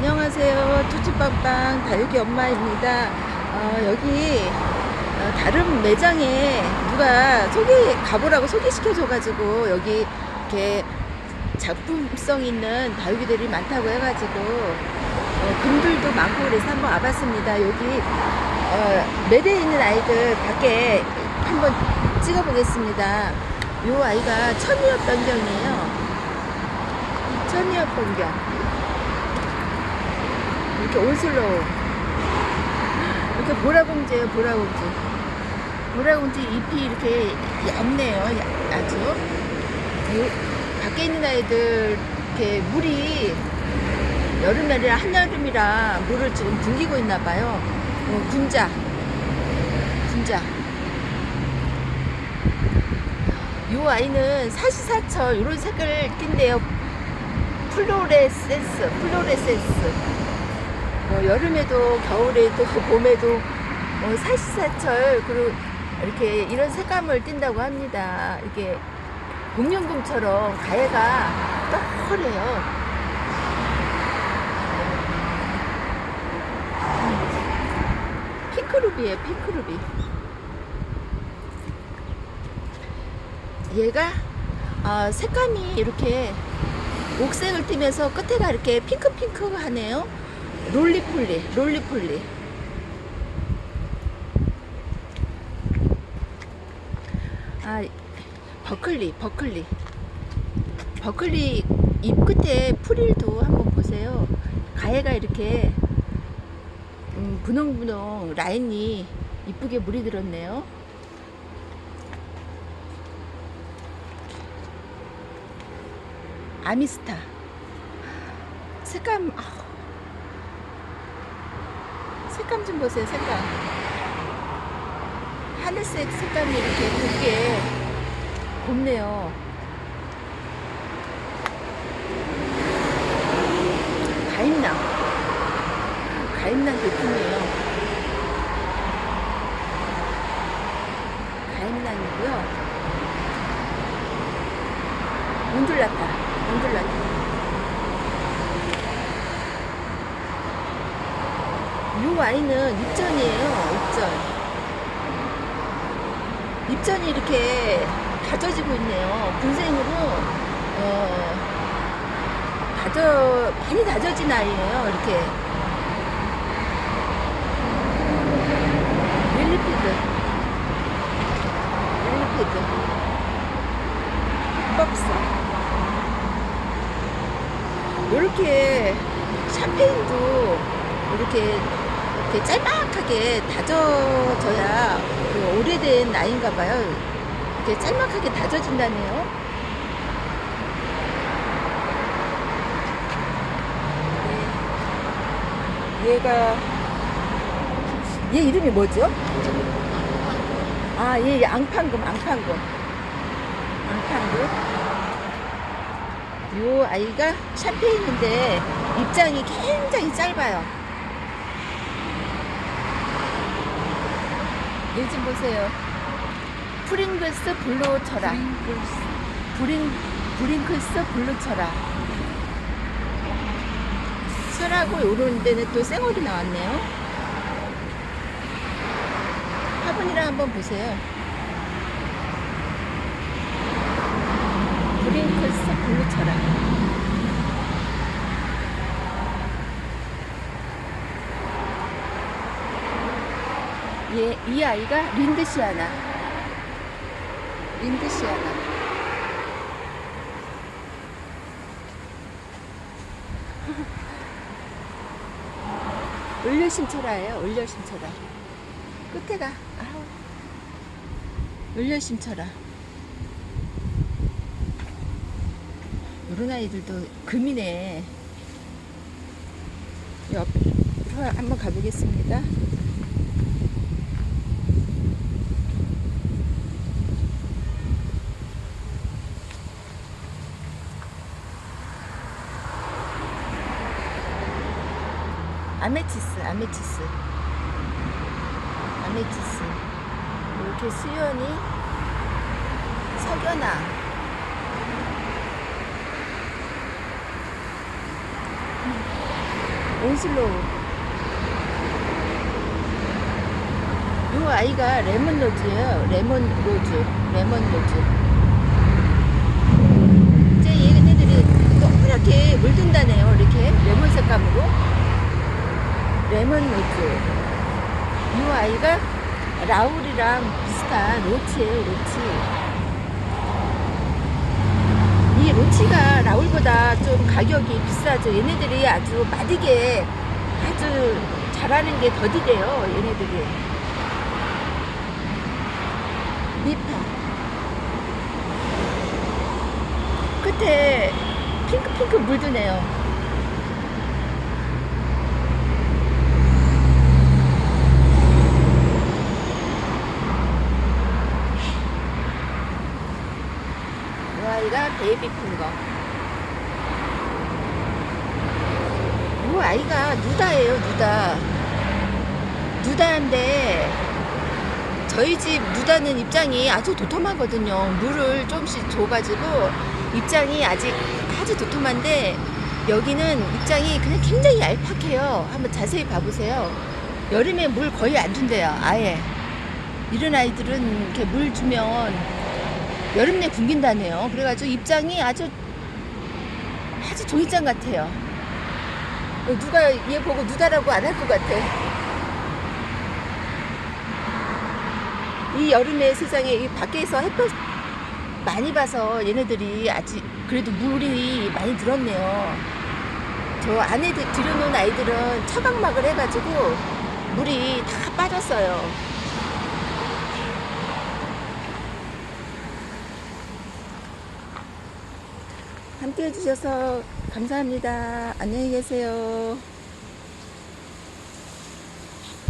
안녕하세요. 쭈쭈빵빵 다육이 엄마입니다. 어, 여기 어, 다른 매장에 누가 소개 가보라고 소개시켜 줘 가지고 여기 이렇게 작품성 있는 다육이들이 많다고 해가지고 어, 금들도 많고 그래서 한번 와봤습니다. 여기 어, 매대에 있는 아이들 밖에 한번 찍어 보겠습니다. 요 아이가 천이엽 변경이에요. 천이엽 변경. 이렇게 올슬로우. 이렇게 보라공주예요, 보라공주. 보라공주 잎이 이렇게 얇네요, 야- 아주. 이 밖에 있는 아이들, 이렇게 물이 여름날이라 한여름이라 물을 지금 굶기고 있나 봐요. 어, 군자. 군자. 요 아이는 사시사철 이런 색깔을 띈대요. 플로레센스, 플로레센스. 뭐 여름에도 겨울에도 봄에도 뭐 사시사철 그리고 이렇게 이런 색감을 띈다고 합니다. 이게 공룡금처럼 가해가 떠그래요. 핑크루비에요, 핑크루비. 얘가 아, 색감이 이렇게 옥색을 띠면서 끝에가 이렇게 핑크핑크하네요. 롤리폴리, 롤리폴리. 아, 버클리, 버클리. 버클리 잎 끝에 프릴도 한번 보세요. 가해가 이렇게 음, 분홍분홍 라인이 이쁘게 물이 들었네요. 아미스타. 색감, 아우. 색감 좀 보세요, 색감. 하늘색 색감이 이렇게 곱게 곱네요. 가임낭. 가임낭 제품이에요. 가임낭이고요. 온둘라타, 온둘라타. 이 아이는 입전이에요, 입전. 입전이 이렇게 다져지고 있네요. 분생으로, 어, 다져, 많이 다져진 아이예요, 이렇게. 릴리피드. 릴리피드. 뻑사. 이렇게 샴페인도 이렇게 이렇게 짤막하게 다져져야 그 오래된 나이인가 봐요. 이렇게 짤막하게 다져진다네요. 네. 얘가 얘 이름이 뭐죠? 아, 얘 앙팡금, 앙팡금. 앙팡금. 요 아이가 샴페인인데 입장이 굉장히 짧아요. 얘좀 보세요. 프링글스 블루 철아. 브링, 브링클스 블루 철아. 철하고 요런 데는 또 쌩얼이 나왔네요. 화분이랑 한번 보세요. 브링클스 블루 철아. 얘, 이 아이가 린드시아나. 린드시아나. 을려심철아예요, 을려심철아. 끝에가, 아우. 을려심철아. 이런 아이들도 금이네. 옆으로 한번 가보겠습니다. 아메티스, 아메티스. 아메티스. 이렇게 수연이 석연아. 온슬로우. 요 아이가 레몬 로즈예요. 레몬 로즈. 레몬 로즈. 이제 얘네들이 동그랗게 물든다네요. 이렇게 레몬 색감으로. 레몬 로즈. 이 아이가 라울이랑 비슷한 로치예요, 로치. 이 로치가 라울보다 좀 가격이 비싸죠. 얘네들이 아주 마디게 아주 잘하는 게 더디대요, 얘네들이. 니파. 끝에 핑크핑크 물드네요. 이 아이가 베이비 핑거. 이 아이가 누다예요, 누다. 누다인데 저희 집 누다는 입장이 아주 도톰하거든요. 물을 조금씩 줘가지고 입장이 아직 아주 도톰한데 여기는 입장이 그냥 굉장히 얄팍해요. 한번 자세히 봐보세요. 여름에 물 거의 안 준대요. 아예. 이런 아이들은 이렇게 물 주면 여름 내 굶긴다네요. 그래가지고 입장이 아주 아주 종이장 같아요. 누가 얘 보고 누다라고 안 할 것 같아. 이 여름에 세상에 이 밖에서 햇볕 많이 봐서 얘네들이 아직 그래도 물이 많이 들었네요. 저 안에 들- 들여놓은 아이들은 차광막을 해가지고 물이 다 빠졌어요. 함께 해주셔서 감사합니다. 안녕히 계세요.